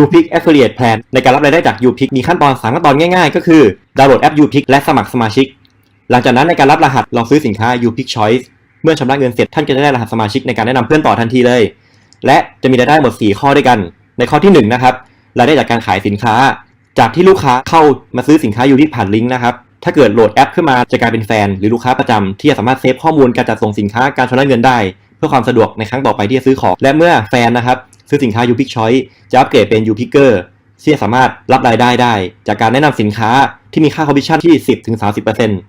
UPick Affiliate Plan ในการรับรายได้จาก UPick มีขั้นตอน3ขั้นตอนง่ายๆ ก็คือดาวน์โหลดแอป UPick และสมัครสมาชิก หลังจากนั้นในการรับรหัสลองซื้อสินค้า UPick Choice เมื่อชำระเงินเสร็จท่านก็จะได้รหัสสมาชิกในการแนะนำเพื่อนต่อทันทีเลย และจะมีรายได้หมด 4 ข้อด้วยกัน ในข้อที่1นะครับรายได้จากการขายสินค้า จากที่ลูกค้าเข้ามาซื้อสินค้า UPick ผ่านลิงก์นะครับถ้าเกิดโหลดแอปขึ้นมาจะกลายเป็นแฟน หรือลูกค้าประจำที่จะสามารถเซฟข้อมูลการจัดส่งสินค้าการชำระเงินได้ เพื่อความสะดวกในครั้งต่อไปที่จะซื้อของและเมื่อแฟนนะครับ ซื้อสินค้า UPick Choice จะอัปเกรดเป็น UPicker ที่สามารถรับรายได้ได้ จากการแนะนำสินค้าที่มีค่าคอมมิชชั่นที่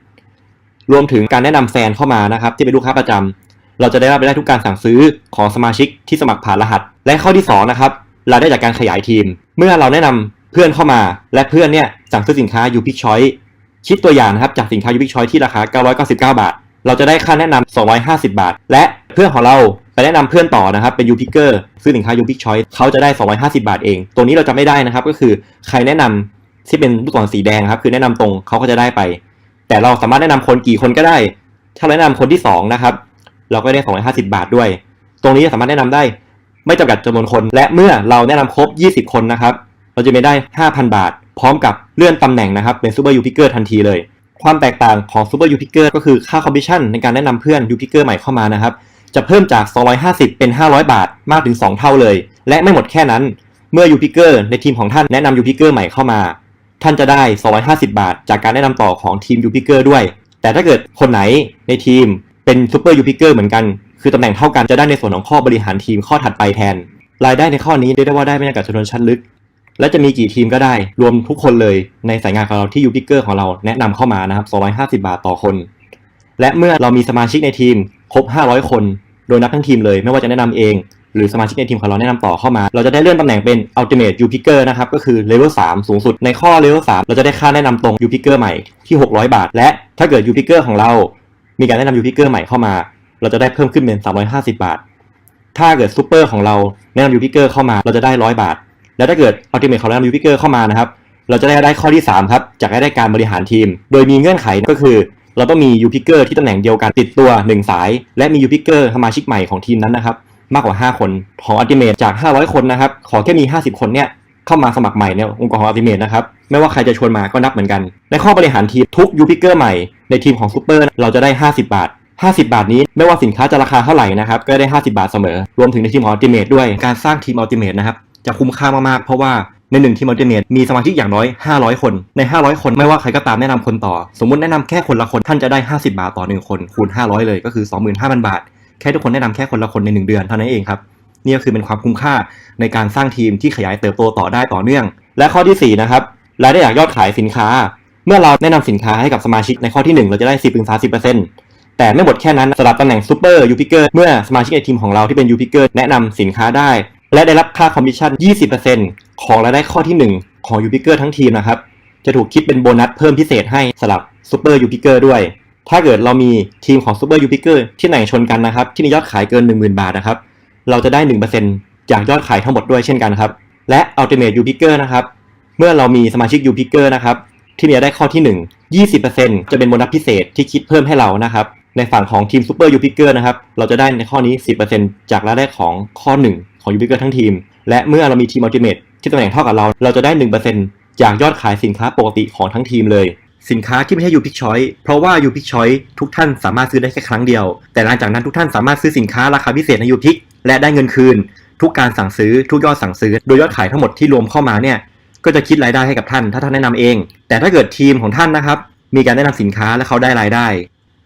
10-30%รวมถึงการแนะนำแฟนเข้ามานะครับที่เป็นลูกค้าประจำเราจะได้รับรายได้ทุกการสั่งซื้อของสมาชิกที่สมัครผ่านรหัส และข้อที่สองนะครับรายได้จากการขยายทีม เมื่อเราแนะนำเพื่อนเข้ามา และเพื่อนเนี่ยสั่งซื้อสินค้า UPick Choice คิดตัวอย่างนะครับจากสินค้า UPick Choice ที่ราคา 999 บาท เราจะได้ค่าแนะนำ250 บาท และเพื่อนของเรา ไปแนะนำเพื่อนต่อนะครับเป็น UPicker ซื้อสินค้า UPick Choice เขาจะได้ 250 บาทเองตรงนี้เราจะไม่ได้นะครับ ก็คือใครแนะนำที่เป็นลูกศรสีแดงครับ คือแนะนำตรงเขาก็จะได้ไป แต่เราสามารถแนะนำคนกี่คนก็ได้ ถ้าแนะนำคนที่สองนะครับเราก็ได้ 250 บาทด้วย ตรงนี้สามารถแนะนำได้ ไม่จำกัดจำนวนคน และเมื่อเราแนะนำครบ 20 คนนะครับ เราจะมีได้ 5,000 บาท พร้อมกับเลื่อนตำแหน่งนะครับเป็น Super u p i c k e r ทันทีเลย ความแตกต่างของ Super u p i c k e r ก็คือค่าคอมมิชชั่นในการแนะนำเพื่อน u p i c k e r ใหม่เข้ามานะครับ จะเพิ่มจาก 250 เป็น 500 บาทมากถึง 2 เท่าเลย และไม่หมดแค่นั้น เมื่อ u p i c k e r ในทีมของท่านแนะนำ u p i c k e r ใหม่เข้ามา ท่านจะได้ 250 บาท จากการแนะนำต่อของทีม u p i c k e r ด้วย แต่ถ้าเกิดคนไหนในทีมเป็น Super u p i c k e r เหมือนกัน คือตำแหน่งเท่ากันจะได้ในส่วนของข้อบริหารทีมข้อถัดไปแทน รายได้ในข้อนี้เรียกได้ว่าได้มาจากจำนวนชั้นลึก และจะมีกี่ทีมก็ได้ รวมทุกคนเลยในสายงานของเราที่ยูพิเกอร์ของเราแนะนำเข้ามานะครับ250 บาทต่อคน และเมื่อเรามีสมาชิกในทีม ครบ 500 คน โดยนับทั้งทีมเลยไม่ว่าจะแนะนำเอง หรือสมาชิกในทีมของเราแนะนำต่อเข้ามา เราจะได้เลื่อนตำแหน่งเป็น Ultimate u p i c k e r นะครับ ก็คือ Level 3สูงสุดในข้อ Level 3เราจะได้ค่าแนะนำตรง u p i c k e r ใหม่ที่ 600 บาท และถ้าเกิด u p i c k e r ของเรา มีการแนะนำ u p i c k e r ใหม่เข้ามา เราจะได้เพิ่มขึ้นเป็น350 บาท ถ้าเกิดซูเปอร์ของเราแนะนำยูพิเกอร์เข้ามาเราจะได้ร้อยบาท แล้วถ้าเกิดอัลติเมทของเราแนะนำยูพิเกอร์เข้ามานะครับเราจะได้ได้ข้อที่ 3 ครับจากได้การบริหารทีม โดยมีเงื่อนไขก็คือ เราต้องมียูพิเกอร์ที่ตำแหน่งเดียวกันติดตัว 1 สาย และมียูพิเกอร์สมาชิกใหม่ของทีมนั้นนะครับมากกว่า 5 คนของอัลติเมทจาก 500 คนนะครับขอแค่มี 50 คนเนี่ยเข้ามาสมัครใหม่ในองค์กรของอัลติเมทนะครับไม่ว่าใครจะชวนมาก็นับเหมือนกัน ในข้อบริหารทีมทุกยูพิเกอร์ใหม่ในทีมของซูเปอร์เราจะได้ 50 บาท 50 บาทนี้ไม่ว่าสินค้าจะราคาเท่าไหร่นะครับก็ได้ 50 บาทเสมอ รวมถึงในทีมของ Ultimate ด้วยการสร้างทีม Ultimate นะครับจะคุ้มค่ามากๆเพราะว่า ในหนึ่งทีม Ultimate มีสมาชิกอย่างน้อย 500 คนใน 500 คนไม่ว่าใครก็ตามแนะนำคนต่อ สมมติแนะนำแค่คนละคนท่านจะได้ 50 บาทต่อ 1 คนคูณ 500 เลยก็คือ 25,000 บาท แค่ทุกคนแนะนำแค่คนละคนใน 1 เดือนเท่านั้นเองครับนี่ก็คือเป็นความคุ้มค่าในการสร้างทีมที่ขยายเติบโตต่อได้ต่อเนื่อง และข้อที่สี่นะครับรายได้จากยอดขายสินค้า เมื่อเราแนะนำสินค้าให้กับสมาชิกในข้อที่หนึ่งเราจะได้ 10-30%แต่ไม่หมดแค่นั้นสำหรับตำแหน่งซูเปอร์ยูพิเกอร์เมื่อสมาชิกในทีมของเราที่เป็นยูพิเกอร์แนะนำสินค้าได้ และได้รับค่าคอมมิชชั่น 20% ของรายได้ข้อที่ 1 ของยูพิเกอร์ทั้งทีมนะครับ จะถูกคิดเป็นโบนัสเพิ่มพิเศษให้สำหรับซูเปอร์ยูพิเกอร์ด้วย ถ้าเกิดเรามีทีมของซูเปอร์ยูพิเกอร์ที่ไหนชนกันนะครับ ที่มียอดขายเกิน 10,000 บาทนะครับ เราจะได้ 1%จากยอดขายทั้งหมดด้วยเช่นกันครับ และ Ultimate u p i c k e r นะครับ เมื่อเรามีสมาชิก u p i c k e r นะครับที่มีรายได้ข้อที่ 1 20%จะเป็นโบนัสพิเศษที่คิดเพิ่มให้เรานะครับในฝั่งของทีม Super u p i c k e r นะครับ เราจะได้ในข้อนี้ 10%จากรายได้ของข้อ 1 ของ u p i c k e r ทั้งทีม และเมื่อเรามีทีม Ultimate ที่ ตำแหน่งเท่ากับเรา เราจะได้ 1%จากยอดขายสินค้าปกติของทั้งทีมเลย สินค้าที่ไม่ใช่ u p i c Choice เพราะว่า u p i c Choice ทุกท่านสามารถซื้อได้แค่ครั้งเดียว แต่หลังจากนั้นทุกท่านสามารถซื้อสินค้าราคาพิเศษใน u p i c และได้เงินคืน ทุกการสั่งซื้อทุกยอดสั่งซื้อ โดยยอดขายทั้งหมดที่รวมเข้ามาเนี่ยก็จะคิดรายได้ให้กับท่าน ถ้าท่านแนะนำเอง แต่ถ้าเกิดทีมของท่านนะครับ มีการแนะนำสินค้าและเขาได้รายได้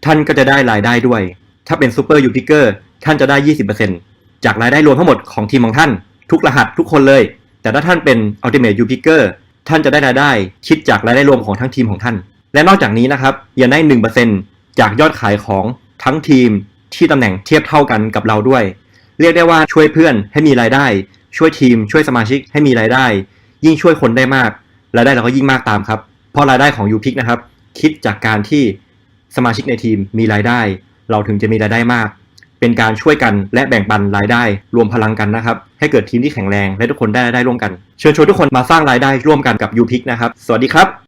ท่านก็จะได้รายได้ด้วย ถ้าเป็นซูเปอร์ยูพิเกอร์ท่านจะได้ 20%จากรายได้รวมทั้งหมดของทีมของท่าน ทุกรหัสทุกคนเลย แต่ถ้าท่านเป็น Ultimate u p i c k e r ท่านจะได้รายได้คิดจากรายได้รวมของทั้งทีมของท่าน และนอกจากนี้นะครับยังได้ 1%จากยอดขายของทั้งทีมที่ตำแหน่งเทียบเท่ากันกับเราด้วย เรียกได้ว่าช่วยเพื่อนให้มีรายได้ ช่วยทีม ช่วยสมาชิกให้มีรายได้ ยิ่งช่วยคนได้มากรายได้เราก็ยิ่งมากตามครับเพราะรายได้ของ u p i c นะครับคิดจากการที่สมาชิกในทีมมีรายได้ เราถึงจะมีรายได้มาก เป็นการช่วยกันและแบ่งปันรายได้รวมพลังกันนะครับ ให้เกิดทีมที่แข็งแรงและทุกคนได้รายได้ร่วมกัน เชิญชวนทุกคนมาสร้างรายได้ร่วมกันกับยูพิกนะครับ สวัสดีครับ